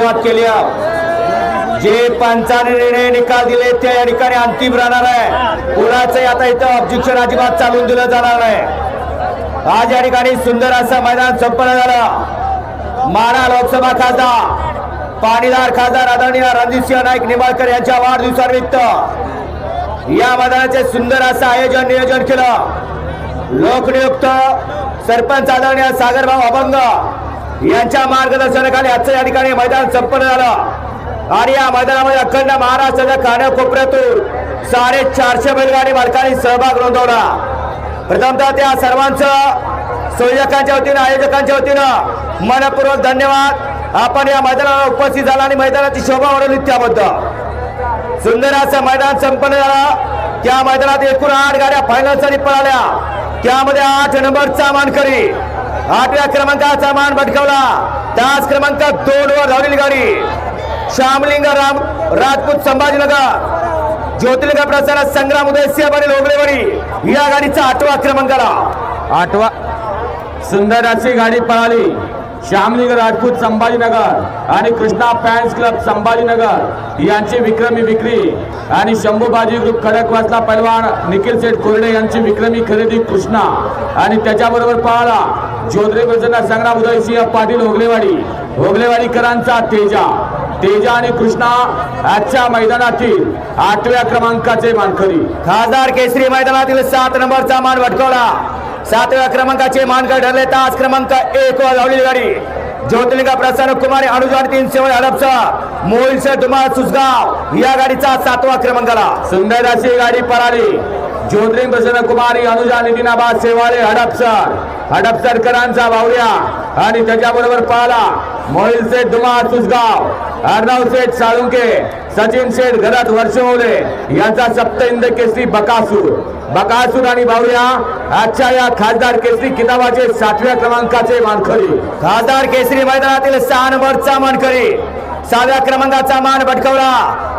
सुरुवात केली जे पंचाने निर्णय निकाल दिले ते या ठिकाणी अंतिम राहणार आहे. कुणाचंही आता इथं ऑब्जेक्शन अजिबात चालून दिलं जाणार नाही. आज या ठिकाणी सुंदर असं मैदान संपन्न झालं. माडा लोकसभा खासदार पाणीदार खासदार आदरणीय रणजितसिंह नाईक निंबाळकर यांच्या वाढदिवसानिमित्त या मैदानाचे सुंदर असं आयोजन नियोजन केलं. लोकनियुक्त सरपंच आदरणीय सागरभाऊ अभंग यांच्या मार्गदर्शनाखाली आजचं या ठिकाणी मैदान संपन्न झालं. आणि या मैदानामध्ये अखंड महाराष्ट्राच्या कानाकोपऱ्यातून साडे चारशे बैलगाडी मालकांनी सहभाग नोंदवला. प्रथमतः त्या सर्वांचं संयोजकांच्या वतीनं आयोजकांच्या वतीनं मनपूर्वक धन्यवाद. आपण या मैदानाला उपस्थित झाला आणि मैदानाची शोभा वाढवली त्याबद्दल. सुंदर असं मैदान संपन्न झालं. त्या मैदानात एकूण आठ गाड्या फायनलसाठी पळाल्या. त्यामध्ये आठ नंबरचा मानकरी आठव्या क्रमांकाचा मान भटकवला त्याच क्रमांक दोन वर धावलेली गाडी श्यामलिंग राम राजपूत संभाजीनगर. ज्योतिर्लिंग प्रसार संग्राम उदय सिंहबारी लोगलेवाडी या गाडीचा आठवा क्रमांकाला. आठवा. सुंदर अशी गाडी पळाली. श्यामलिंग राजपूत संभाजीनगर आणि कृष्णा फॅन्स क्लब संभाजीनगर यांची विक्रमी विक्री. आणि शंभूबाजी ग्रुप खडकवासला पैलवान निखिल शेठ कोरडे यांची विक्रमी खरेदी कृष्णा. आणि त्याच्याबरोबर पळाला जोद्रे प्रसन्न संग्राम उदयसिंह पाटील होगलेवाडी. होगलेवाडीकरांचा तेजा. तेजा आणि कृष्णा आजच्या मैदानातील आठव्या क्रमांकाचे मानकरी. खासदार केसरी मैदानातील सात नंबरचा मान भटकवला. सातव्या क्रमांकाचे मानकर ठरले तास क्रमांक एक वर धावलेली गाडी. ज्योतिर्लिंग प्रसन्न कुमारी अनुजान तीन सेवन हडपचा मोहिलसर धुमाळ सुसगाव या गाडीचा सातवा क्रमांकाला सुंदर अशी गाडी पळाली ज्योतिलिंग प्रसन्न कुमारी अनुजा नितीनाबाद सेवाळे हडपसर. हडपसरकरांचा बावऱ्या आणि त्याच्याबरोबर पळाला मोहिल शेठ धुमा सुसगाव अर्णव शेठ साळुंके सचिन शेठ घरात वर्षवले यांचा सप्त इंद केसरी बकासूर. बकासूर आणि बावऱ्या आजच्या या खासदार केसरी किताबाचे सातव्या क्रमांकाचे मानखरी खासदार केसरी मैदानातील सहा नंबरचा मानकरी. सहाव्या क्रमांकाचा मान भटकवला.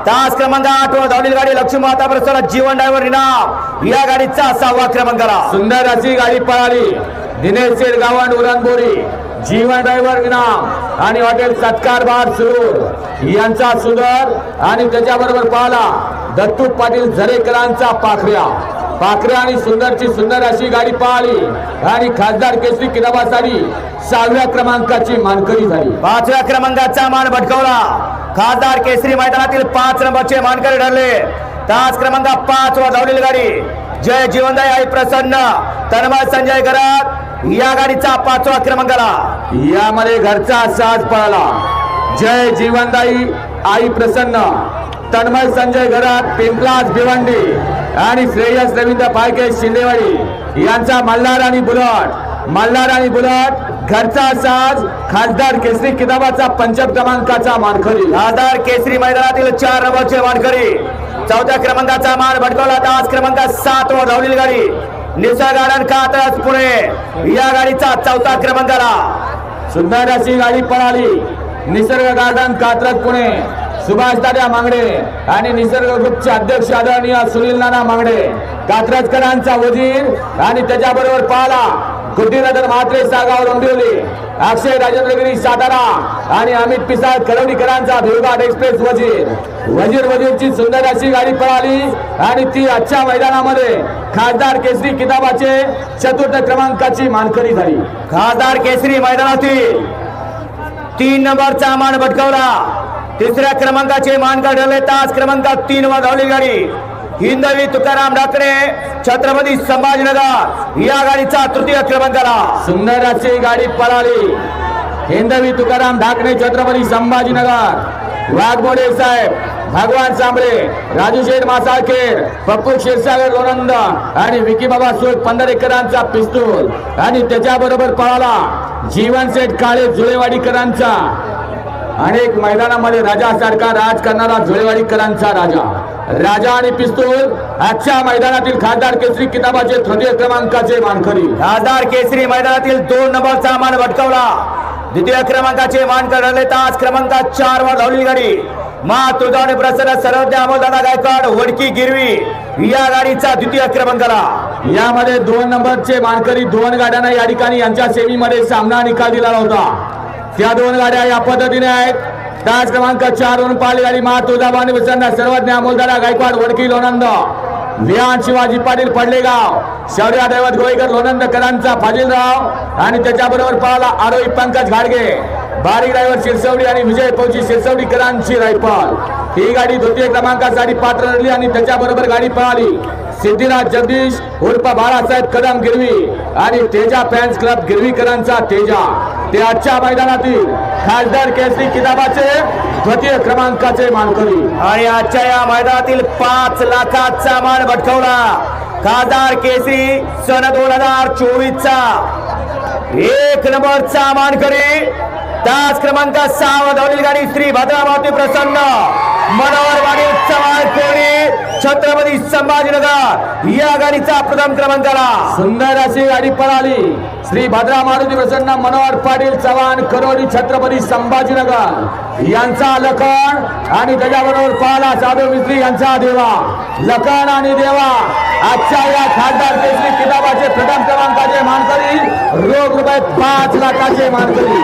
तास क्रमांक आठ वर धावलेली गाडी लक्ष्मी माता प्रसाद जीवन ड्रायव्हर इनाम या गाडीचा सहावा क्रमांकाला सुंदर अशी गाडी पळाली. दिनेश शेठ गावंड उरणबोरी. जीवन ड्रायव्हर इनाम आणि हॉटेल सत्कार बार सुरूर यांचा सुंदर आणि त्याच्याबरोबर पाहला दत्तू पाटील झरेकरांचा पाखऱ्या. पाखऱ्या आणि सुंदरची सुंदर अशी गाडी पाहिली आणि खासदार केसरी किताबासाठी सहाव्या क्रमांकाची मानकरी झाली. पाचव्या क्रमांकाचा मान भटकवला. खासदार केसरी मैदानातील पाच नंबरचे मानकरी ठरले. तास क्रमांक पाच वर धावलेली गाडी. जय जीवनदाय आई प्रसन्न. तन्मय संजय गरात या गाडीचा पाचवा क्रमांकाला. यामध्ये घरचा साज पळाला. जय जीवनदाई आई प्रसन्न. तन्मय संजय घरात पिंपलाज भिवंडी. आणि श्रेयस रवींद्र फाळके शिंदेवाडी. यांचा मल्हार आणि बुलट. मल्हार आणि बुलट घरचा साज खासदार केसरी किताबाचा पंचम क्रमांकाचा मानखरी खासदार केसरी मैदानातील चार नंबरचे मानकरी. चौथ्या क्रमांकाचा मान भटकवला. तास क्रमांक सात वर धावलेली गाडी. निसर्ग गार्डन कात्रज पुणे या गाडीचा चौथा क्रमांकाला सुंदर अशी गाडी पळाली. निसर्ग गार्डन कात्रज पुणे सुभाष दादा मांगडे आणि निसर्ग ग्रुपचे अध्यक्ष आदरणीय सुनील नाना मांगडे. कात्रजकरांचा वजीर आणि त्याच्याबरोबर पाहला गुड्डीनगर म्हात्रे सागाव डोंबिवली अक्षय राजेंद्रगिरी सातारा आणि अमित पिसाळ कलवणीकरांचा भिवघाट एक्सप्रेस वजीर. वजीर वजीरची सुंदर अशी गाडी पळाली आणि ती आजच्या मैदानामध्ये खासदार केसरी किताबाचे चतुर्थ क्रमांकाची मानकरी झाली. खासदार केसरी मैदानातील तीन नंबरचा मान भटकवला. तिसऱ्या क्रमांकाचे मानकर ठरले. तास क्रमांकात तीन वर धावली गाडी. हिंदवी तुकाराम डाकणे छत्रपती संभाजीनगर या गाडीचा तृतीय क्रमांकाला सुंदर अशी गाडी पळाली. हिंदवी तुकाराम ढाकणे छत्रपती संभाजीनगर. वाघमोडे साहेब भगवान सांबळे राजू शेठ मासाळखेर पप्पू क्षीरसागर लोणंद आणि विकी बाबा सुख पंधरेकरांचा पिस्तूल. आणि त्याच्याबरोबर पळाला जीवन शेठ काळे जुळेवाडीकरांचा. अनेक मैदानामध्ये राजासारखा राज करणारा जुळेवाडीकरांचा राजा. राजा आणि पिस्तूल आजच्या मैदानातील खासदार केसरी किताबाचे तृतीय क्रमांकाचे मानकरी. खासदार केसरी मैदानातील दोन नंबरचा मान भटकवला. द्वितीय क्रमांकाचे मानकर ठरले तास क्रमांक चार वर धावली गाडी. मा तुळजावणे प्रसन्न सर्वज्ञ अमोलदादा गायकवाड वडकी गिरवी या गाडीचा द्वितीय क्रमांकाला. यामध्ये दोन नंबरचे मानकरी दोन गाड्यांना या ठिकाणी यांच्या सेमीमध्ये सामना निकाल दिला होता. या दोन गाड्या या पद्धतीने आहेत. तास क्रमांक चार वरून पाली गाडी मा तुळजाभवानी प्रसन्न सर्वज्ञ अमोलदारा गायकवाड वडकी लोणंद. विहान शिवाजी पाटील पडलेगाव. शौर्या दैवत गोळीकर लोणंद करांचा फाजीलराव. आणि त्याच्याबरोबर पळाला आरोही पंकज घाडगे. बारीक ड्रायव्हर शिरसवडी आणि विजय पौची शिरसवडी करांची रायफल. ही गाडी द्वितीय क्रमांकासाठी पात्र ठरली आणि त्याच्याबरोबर गाडी पळाली. सिद्धिनाथ जगदीश उर्फ बाळासाहेब कदम गिरवी आणि तेजा फॅन्स क्लब गिरवीकरांचा तेजा. ते आजच्या मैदानातील खासदार केसरी किताबाचे द्वितीय क्रमांकाचे मानकरी. आणि आजच्या या मैदानातील पाच लाखाचा मान भटकवला खासदार केसरी सन दोन हजार चोवीस चा एक नंबरचा मानकरी तास क्रमांक सहा धावलेली गाडी श्री भद्रामावती प्रसन्न. मनोहरवाडी चव्हाण कोणी? छत्रपती संभाजीनगर. या गाडीचा प्रथम क्रमांकाला सुंदर अशी गाडी पळाली. श्री भद्रा मारुती प्रसन्न मनोहर पाटील चव्हाण करोडी छत्रपती संभाजीनगर. यांचा लखन आणि त्याच्याबरोबर पाला जाधव मिस्त्री यांचा देवा. लखन आणि देवा. आजच्या या खासदार केसरी किताबाचे प्रथम क्रमांकाचे मानकरी रोख रुपये पाच लाखाचे मानकरी.